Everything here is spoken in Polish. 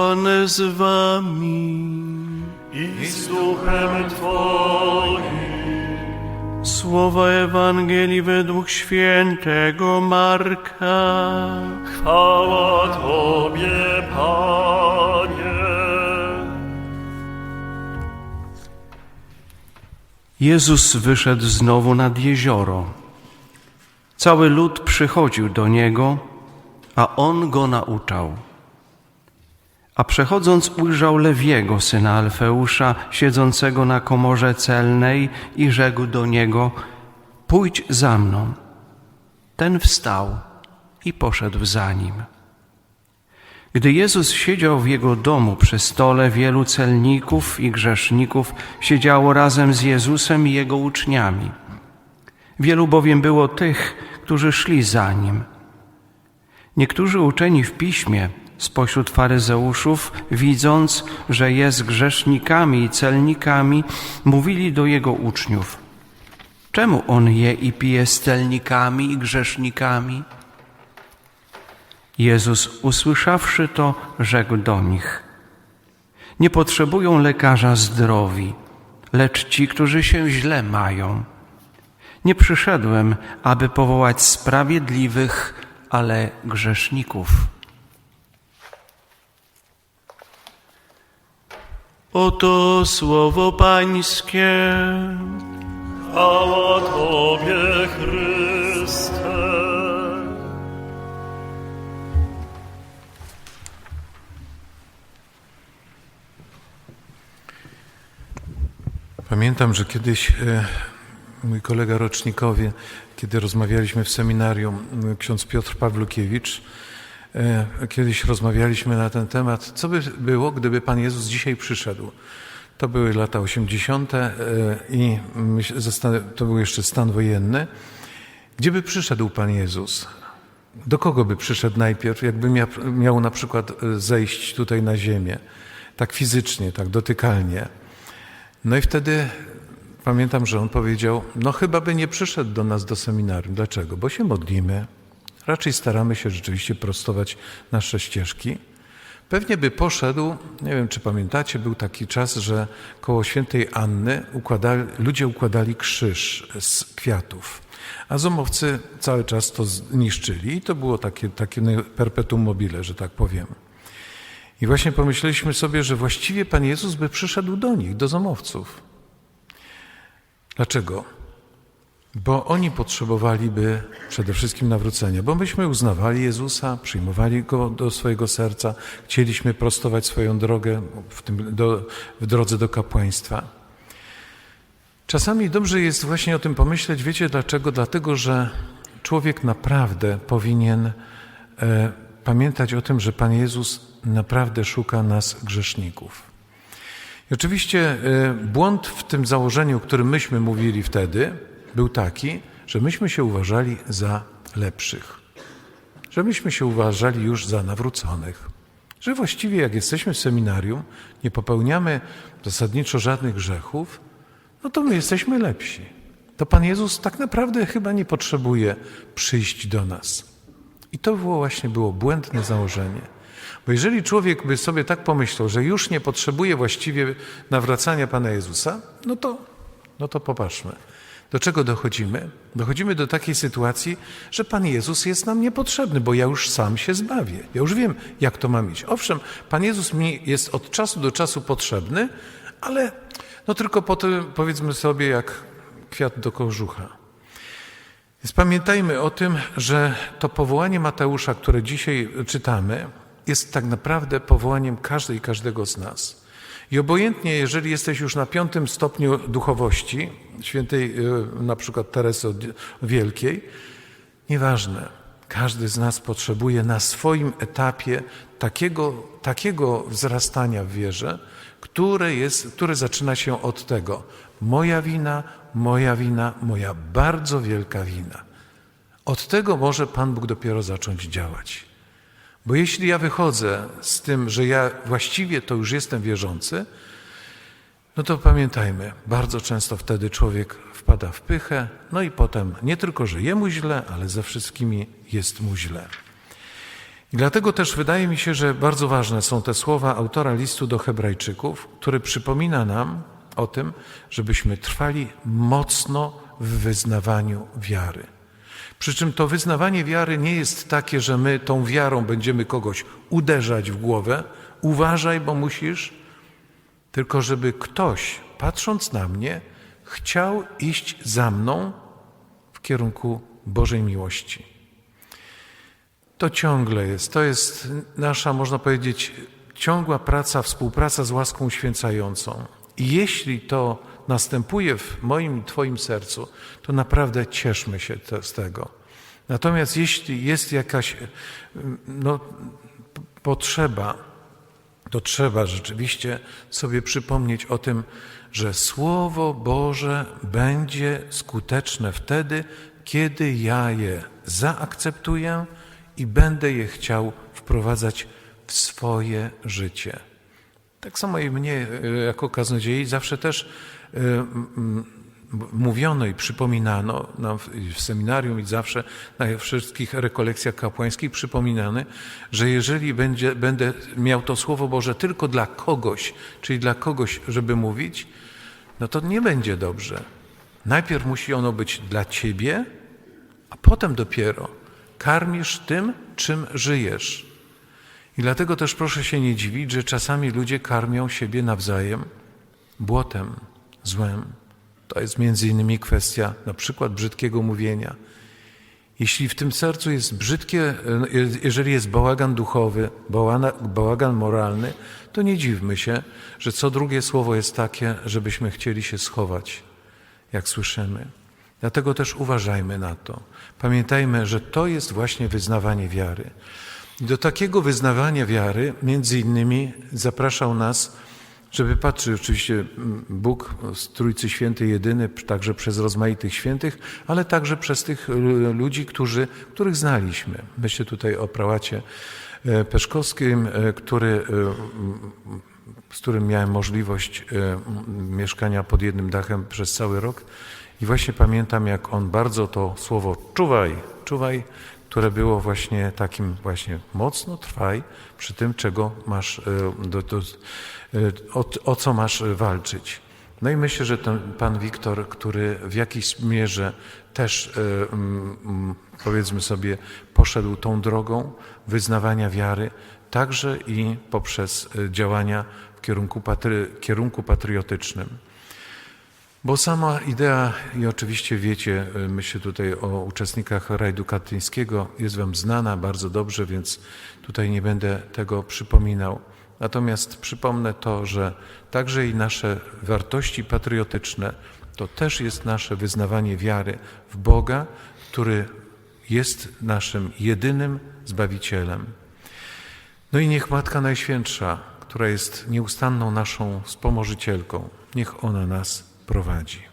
Pan z wami. i z duchem Twoim. Słowa Ewangelii według świętego Marka. Chwała Tobie, Panie. Jezus wyszedł znowu nad jezioro. Cały lud przychodził do niego, a on go nauczał. A przechodząc ujrzał Lewiego, syna Alfeusza, siedzącego na komorze celnej i rzekł do niego, pójdź za mną. Ten wstał i poszedł za nim. Gdy Jezus siedział w jego domu przy stole, wielu celników i grzeszników siedziało razem z Jezusem i jego uczniami. Wielu bowiem było tych, którzy szli za nim. Niektórzy uczeni w piśmie spośród faryzeuszów, widząc, że jest grzesznikami i celnikami, mówili do jego uczniów: Czemu on je i pije z celnikami i grzesznikami? Jezus, usłyszawszy to, rzekł do nich: Nie potrzebują lekarza zdrowi, lecz ci, którzy się źle mają. Nie przyszedłem, aby powołać sprawiedliwych, ale grzeszników. Oto słowo Pańskie. Chwała Tobie, Chryste. Pamiętam, że kiedyś e, mój kolega rocznikowie, kiedy rozmawialiśmy w seminarium, m, ksiądz Piotr Pawlukiewicz, e, kiedyś rozmawialiśmy na ten temat, co by było, gdyby Pan Jezus dzisiaj przyszedł. To były lata 80. e, i to był jeszcze stan wojenny. Gdzie by przyszedł Pan Jezus? Do kogo by przyszedł najpierw, jakby miał, miał na przykład e, zejść tutaj na ziemię, tak fizycznie, tak dotykalnie? No i wtedy pamiętam, że on powiedział: No, chyba by nie przyszedł do nas do seminarium. Dlaczego? Bo się modlimy, raczej staramy się rzeczywiście prostować nasze ścieżki. Pewnie by poszedł, nie wiem czy pamiętacie, był taki czas, że koło świętej Anny ludzie układali krzyż z kwiatów, a zomowcy cały czas to zniszczyli i to było takie, takie perpetuum mobile, że tak powiem. I właśnie pomyśleliśmy sobie, że właściwie Pan Jezus by przyszedł do nich, do zamowców. Dlaczego? Bo oni potrzebowaliby przede wszystkim nawrócenia, bo myśmy uznawali Jezusa, przyjmowali Go do swojego serca, chcieliśmy prostować swoją drogę w, tym, do, w drodze do kapłaństwa. Czasami dobrze jest właśnie o tym pomyśleć, wiecie dlaczego? Dlatego, że człowiek naprawdę powinien e, pamiętać o tym, że Pan Jezus naprawdę szuka nas grzeszników. I oczywiście e, błąd w tym założeniu, o którym myśmy mówili wtedy, był taki, że myśmy się uważali za lepszych, że myśmy się uważali już za nawróconych, że właściwie jak jesteśmy w seminarium, nie popełniamy zasadniczo żadnych grzechów, no to my jesteśmy lepsi. To Pan Jezus tak naprawdę chyba nie potrzebuje przyjść do nas. I to było właśnie było błędne założenie. Bo jeżeli człowiek by sobie tak pomyślał, że już nie potrzebuje właściwie nawracania Pana Jezusa, no to, no to popatrzmy. Do czego dochodzimy? Dochodzimy do takiej sytuacji, że Pan Jezus jest nam niepotrzebny, bo ja już sam się zbawię. Ja już wiem, jak to mam iść. Owszem, Pan Jezus mi jest od czasu do czasu potrzebny, ale no tylko po tym, powiedzmy sobie, jak kwiat do kożucha. Więc pamiętajmy o tym, że to powołanie Mateusza, które dzisiaj czytamy, jest tak naprawdę powołaniem każdej i każdego z nas. I obojętnie, jeżeli jesteś już na piątym stopniu duchowości, świętej y, na przykład Teresy Wielkiej, nieważne, każdy z nas potrzebuje na swoim etapie takiego, takiego wzrastania w wierze, które, jest, które zaczyna się od tego: moja wina, moja wina, moja bardzo wielka wina. Od tego może Pan Bóg dopiero zacząć działać. Bo jeśli ja wychodzę z tym, że ja właściwie to już jestem wierzący, no to pamiętajmy, bardzo często wtedy człowiek wpada w pychę, no i potem nie tylko, że jemu źle, ale ze wszystkimi jest mu źle. I dlatego też wydaje mi się, że bardzo ważne są te słowa autora listu do Hebrajczyków, który przypomina nam o tym, żebyśmy trwali mocno w wyznawaniu wiary. Przy czym to wyznawanie wiary nie jest takie, że my tą wiarą będziemy kogoś uderzać w głowę. Uważaj, bo musisz, tylko żeby ktoś, patrząc na mnie, chciał iść za mną w kierunku Bożej miłości. To ciągle jest, to jest nasza, można powiedzieć, ciągła praca, współpraca z łaską uświęcającą. I jeśli to następuje w moim i Twoim sercu, to naprawdę cieszmy się te, z tego. Natomiast jeśli jest jakaś no, p- potrzeba, to trzeba rzeczywiście sobie przypomnieć o tym, że Słowo Boże będzie skuteczne wtedy, kiedy ja je zaakceptuję i będę je chciał wprowadzać w swoje życie. Tak samo i mnie e, jako kaznodziei zawsze też e, mówiono i przypominano nam w seminarium i zawsze na wszystkich rekolekcjach kapłańskich przypominane, że jeżeli będzie, będę miał to Słowo Boże tylko dla kogoś, czyli dla kogoś, żeby mówić, no to nie będzie dobrze. Najpierw musi ono być dla ciebie, a potem dopiero karmisz tym, czym żyjesz. I dlatego też proszę się nie dziwić, że czasami ludzie karmią siebie nawzajem błotem, złem. To jest między innymi kwestia na przykład brzydkiego mówienia. Jeśli w tym sercu jest brzydkie, jeżeli jest bałagan duchowy, bałagan moralny, to nie dziwmy się, że co drugie słowo jest takie, żebyśmy chcieli się schować, jak słyszymy. Dlatego też uważajmy na to. Pamiętajmy, że to jest właśnie wyznawanie wiary. Do takiego wyznawania wiary, między innymi, zapraszał nas, żeby patrzeć, oczywiście mm, Bóg z Trójcy Świętej jedyny, także przez rozmaitych świętych, ale także przez tych ludzi, którzy, których znaliśmy. Myślę tutaj o prałacie e, Peszkowskim, e, który, e, z którym miałem możliwość mieszkania pod jednym dachem przez cały rok. I właśnie pamiętam, jak on bardzo to słowo czuwaj, czuwaj, które było właśnie takim właśnie mocno trwaj przy tym, czego masz, e, do, do, e, o, o co masz walczyć. No i myślę, że ten pan Wiktor, który w jakiejś mierze też, e, powiedzmy sobie, poszedł tą drogą wyznawania wiary, także i poprzez działania w kierunku, patry, kierunku patriotycznym. Bo sama idea, i oczywiście wiecie, y, myślę tutaj o uczestnikach rajdu katyńskiego, jest Wam znana bardzo dobrze, więc tutaj nie będę tego przypominał. Natomiast przypomnę to, że także i nasze wartości patriotyczne to też jest nasze wyznawanie wiary w Boga, który jest naszym jedynym Zbawicielem. No i niech Matka Najświętsza, która jest nieustanną naszą wspomożycielką, niech ona nas prowadzi.